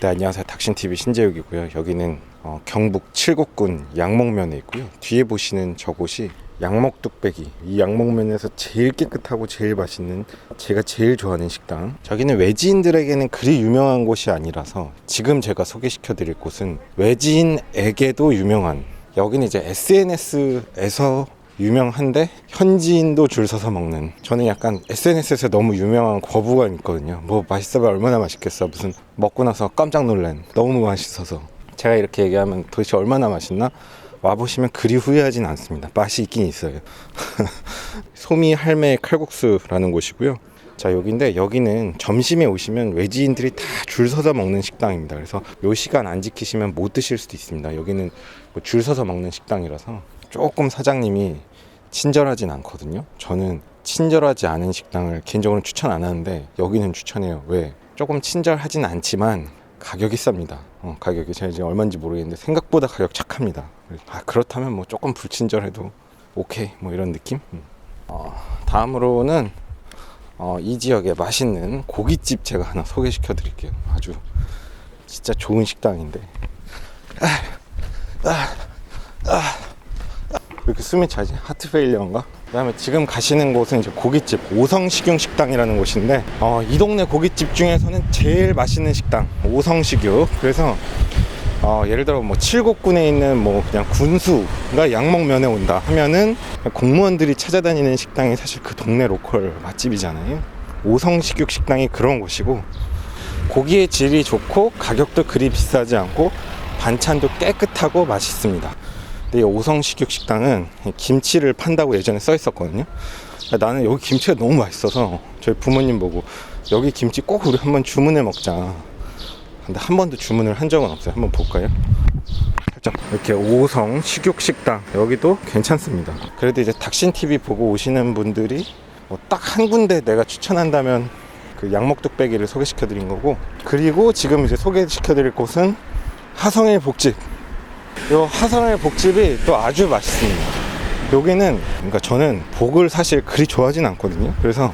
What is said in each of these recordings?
네, 안녕하세요. 닥신TV 신재욱이고요. 여기는 어, 경북 칠곡군 양목면에 있고요. 뒤에 보시는 저곳이 양목뚝배기. 이 양목면에서 제일 깨끗하고 제일 맛있는 제가 제일 좋아하는 식당. 저기는 외지인들에게는 그리 유명한 곳이 아니라서 지금 제가 소개시켜 드릴 곳은 외지인에게도 유명한 여기는 이제 SNS에서 유명한데 현지인도 줄 서서 먹는. 저는 약간 SNS에서 너무 유명한 거부감 있거든요. 뭐 맛있어봐 얼마나 맛있겠어. 무슨 먹고 나서 깜짝 놀란. 너무 맛있어서. 제가 이렇게 얘기하면 도대체 얼마나 맛있나? 와보시면 그리 후회하진 않습니다. 맛이 있긴 있어요. 소미 할매 칼국수라는 곳이고요. 자 여기인데 여기는 점심에 오시면 외지인들이 다 줄 서서 먹는 식당입니다. 그래서 요 시간 안 지키시면 못 드실 수도 있습니다. 여기는 뭐 줄 서서 먹는 식당이라서. 조금 사장님이 친절하진 않거든요. 저는 친절하지 않은 식당을 개인적으로 추천 안 하는데 여기는 추천해요. 왜? 조금 친절하진 않지만 가격이 쌉니다. 어, 가격이 제가 이제 얼마인지 모르겠는데 생각보다 가격 착합니다. 아 그렇다면 뭐 조금 불친절해도 오케이 뭐 이런 느낌. 음. 어, 다음으로는 어, 이 지역에 맛있는 고깃집 제가 하나 소개시켜 드릴게요. 아주 진짜 좋은 식당인데. 왜 이렇게 숨이 차지? 하트 페일리어인가? 그 다음에 지금 가시는 곳은 이제 고깃집 오성식용 식당이라는 곳인데 어, 이 동네 고깃집 중에서는 제일 맛있는 식당 오성식육. 그래서 어, 예를 들어 뭐 칠곡군에 있는 뭐 그냥 군수가 양목면에 온다 하면은 공무원들이 찾아다니는 식당이 사실 그 동네 로컬 맛집이잖아요. 오성식육 식당이 그런 곳이고 고기의 질이 좋고 가격도 그리 비싸지 않고 반찬도 깨끗하고 맛있습니다. 근데 이 오성 식육 식당은 김치를 판다고 예전에 써 있었거든요. 나는 여기 김치가 너무 맛있어서 저희 부모님 보고 여기 김치 꼭 우리 한번 주문해 먹자. 근데 한 번도 주문을 한 적은 없어요. 한번 볼까요? 살짝 이렇게 오성 식육 식당 여기도 괜찮습니다. 그래도 이제 닥신 TV 보고 오시는 분들이 뭐 딱 한 군데 내가 추천한다면 그 양목뚝배기를 소개시켜 드린 거고 그리고 지금 이제 소개시켜 드릴 곳은 하성일 복집 요 하성일 복집이 또 아주 맛있습니다. 여기는 그러니까 저는 복을 사실 그리 좋아하진 않거든요. 그래서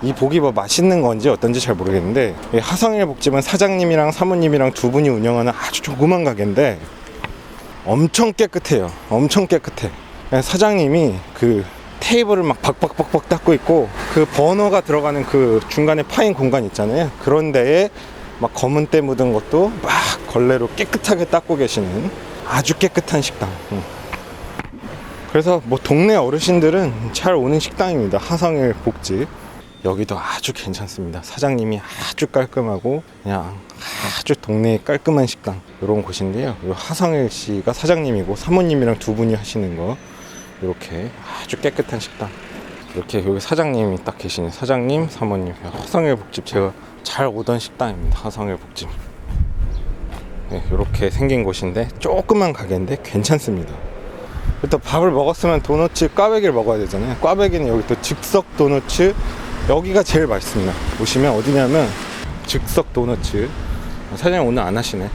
이 복이 뭐 맛있는 건지 어떤지 잘 모르겠는데 이 하성일 복집은 사장님이랑 사모님이랑 두 분이 운영하는 아주 조그만 가게인데 엄청 깨끗해요. 엄청 깨끗해. 사장님이 그 테이블을 막 박박박박 닦고 있고 그 버너가 들어가는 그 중간에 파인 공간 있잖아요. 그런 데에 막 검은 때 묻은 것도 막 걸레로 깨끗하게 닦고 계시는 아주 깨끗한 식당. 음. 그래서 뭐 동네 어르신들은 잘 오는 식당입니다. 하성일 복집 여기도 아주 괜찮습니다. 사장님이 아주 깔끔하고 그냥 아주 동네 깔끔한 식당. 이런 곳인데요. 요 하성일 씨가 사장님이고 사모님이랑 두 분이 하시는 거. 이렇게 아주 깨끗한 식당. 이렇게 여기 사장님이 딱 계시네 사장님 사모님. 하성일 복집. 제가 잘 오던 식당입니다. 하성일 복집 네, 이렇게 생긴 곳인데 조그만 가게인데 괜찮습니다. 또 밥을 먹었으면 도너츠 꽈배기를 먹어야 되잖아요. 꽈배기는 여기 또 즉석 도너츠 여기가 제일 맛있습니다. 보시면 어디냐면 즉석 도너츠. 사장님 오늘 안 하시네.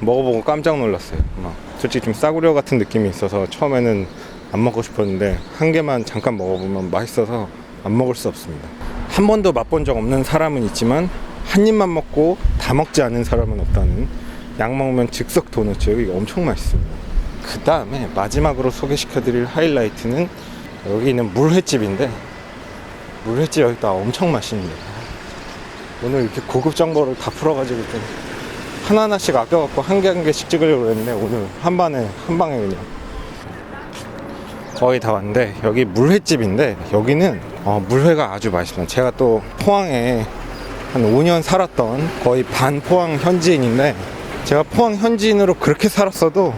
먹어보고 깜짝 놀랐어요. 막 솔직히 좀 싸구려 같은 느낌이 있어서 처음에는 안 먹고 싶었는데 한 개만 잠깐 먹어보면 맛있어서 안 먹을 수 없습니다. 한 번도 맛본 적 없는 사람은 있지만 한 입만 먹고 다 먹지 않은 사람은 없다는 양 먹으면 즉석 도너츠 이거 엄청 맛있습니다 그 다음에 마지막으로 소개시켜드릴 하이라이트는 여기 있는 물회집인데 물회집 여기다 엄청 맛있는데 오늘 이렇게 고급 정보를 다 풀어가지고 좀 하나하나씩 아껴갖고 한 개 한 개씩 찍으려고 했는데 오늘 한 번에 한 방에 그냥 거의 다 왔는데 여기 물회집인데 여기는 어, 물회가 아주 맛있습니다 제가 또 포항에 한 5년 살았던 거의 반 포항 현지인인데 제가 포항 현지인으로 그렇게 살았어도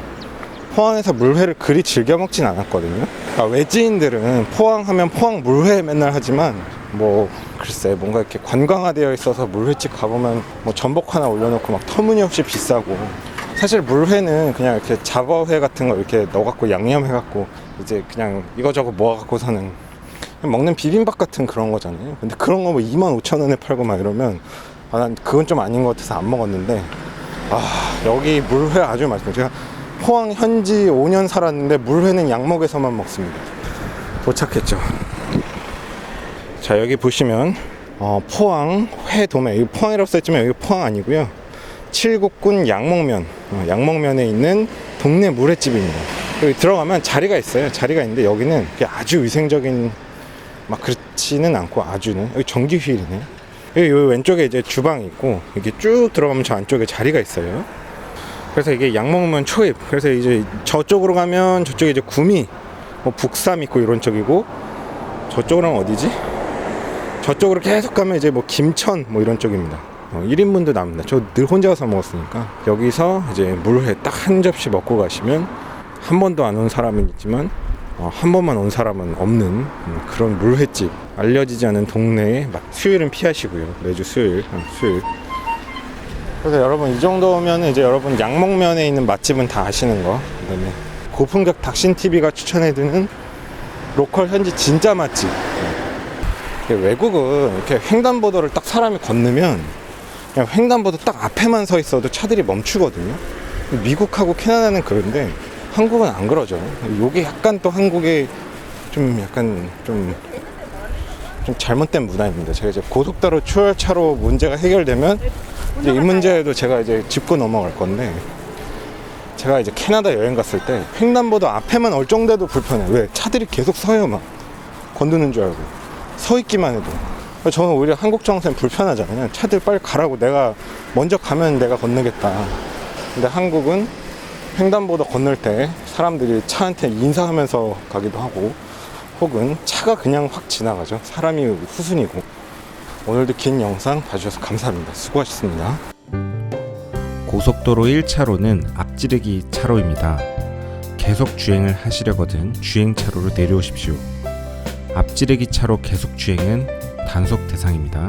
포항에서 물회를 그리 즐겨 먹진 않았거든요. 그러니까 외지인들은 포항하면 포항 물회 맨날 하지만 뭐 글쎄 뭔가 이렇게 관광화되어 있어서 물회집 가보면 뭐 전복 하나 올려놓고 막 터무니없이 비싸고 사실 물회는 그냥 이렇게 잡어회 같은 거 이렇게 넣어갖고 양념해갖고 이제 그냥 이거저거 모아갖고 사는 먹는 비빔밥 같은 그런 거잖아요. 근데 그런 거 뭐 2만 5천 원에 팔고 막 이러면 아, 난 그건 좀 아닌 것 같아서 안 먹었는데 아 여기 물회 아주 맛있어요. 제가 포항 현지 5년 살았는데 물회는 양목에서만 먹습니다. 도착했죠. 자 여기 보시면 어, 포항 회도매 여기 포항이라고 써있지만 여기 포항 아니고요. 칠곡군 양목면, 어, 양목면에 있는 동네 물회집입니다. 여기 들어가면 자리가 있어요. 자리가 있는데 여기는 아주 위생적인 막 그렇지는 않고 아주는 여기 전기 휠이네. 여기 요 왼쪽에 이제 주방이 있고 이게 쭉 들어가면 저 안쪽에 자리가 있어요. 그래서 이게 양목면 초입. 그래서 이제 저쪽으로 가면 저쪽에 이제 구미, 뭐 북삼 있고 이런 쪽이고 저쪽으로는 어디지? 저쪽으로 계속 가면 이제 뭐 김천 뭐 이런 쪽입니다. 어, 1인분도 남는다. 저 늘 혼자 와서 먹었으니까 여기서 이제 물회 딱 한 접시 먹고 가시면 한 번도 안 온 사람은 있지만 어, 한 번만 온 사람은 없는 음, 그런 물회집 알려지지 않은 동네에 막 수요일은 피하시고요. 매주 수요일. 어, 수요일. 그래서 여러분 이 정도면 이제 여러분 양목면에 있는 맛집은 다 아시는 거. 그다음에 고품격 닥신 TV가 추천해드는 로컬 현지 진짜 맛집. 외국은 이렇게 횡단보도를 딱 사람이 건너면 그냥 횡단보도 딱 앞에만 서 있어도 차들이 멈추거든요. 미국하고 캐나다는 그런데 한국은 안 그러죠. 요게 약간 또 한국의 좀 약간 좀, 좀 잘못된 문화입니다. 제가 이제 고속도로 추월차로 문제가 해결되면 이제 이 문제에도 제가 이제 짚고 넘어갈 건데 제가 이제 캐나다 여행 갔을 때 횡단보도 앞에만 얼쩡대도 불편해. 왜? 차들이 계속 서요 막 건드는 줄 알고 서 있기만 해도. 저는 오히려 한국 정서는 불편하잖아요. 차들 빨리 가라고 내가 먼저 가면 내가 건너겠다. 근데 한국은 횡단보도 건널 때 사람들이 차한테 인사하면서 가기도 하고 혹은 차가 그냥 확 지나가죠. 사람이 후순이고. 오늘도 긴 영상 봐주셔서 감사합니다. 수고하셨습니다. 고속도로 1차로는 앞지르기 차로입니다. 계속 주행을 하시려거든 주행 차로로 내려오십시오. 앞지르기 차로 계속 주행은 단속 대상입니다.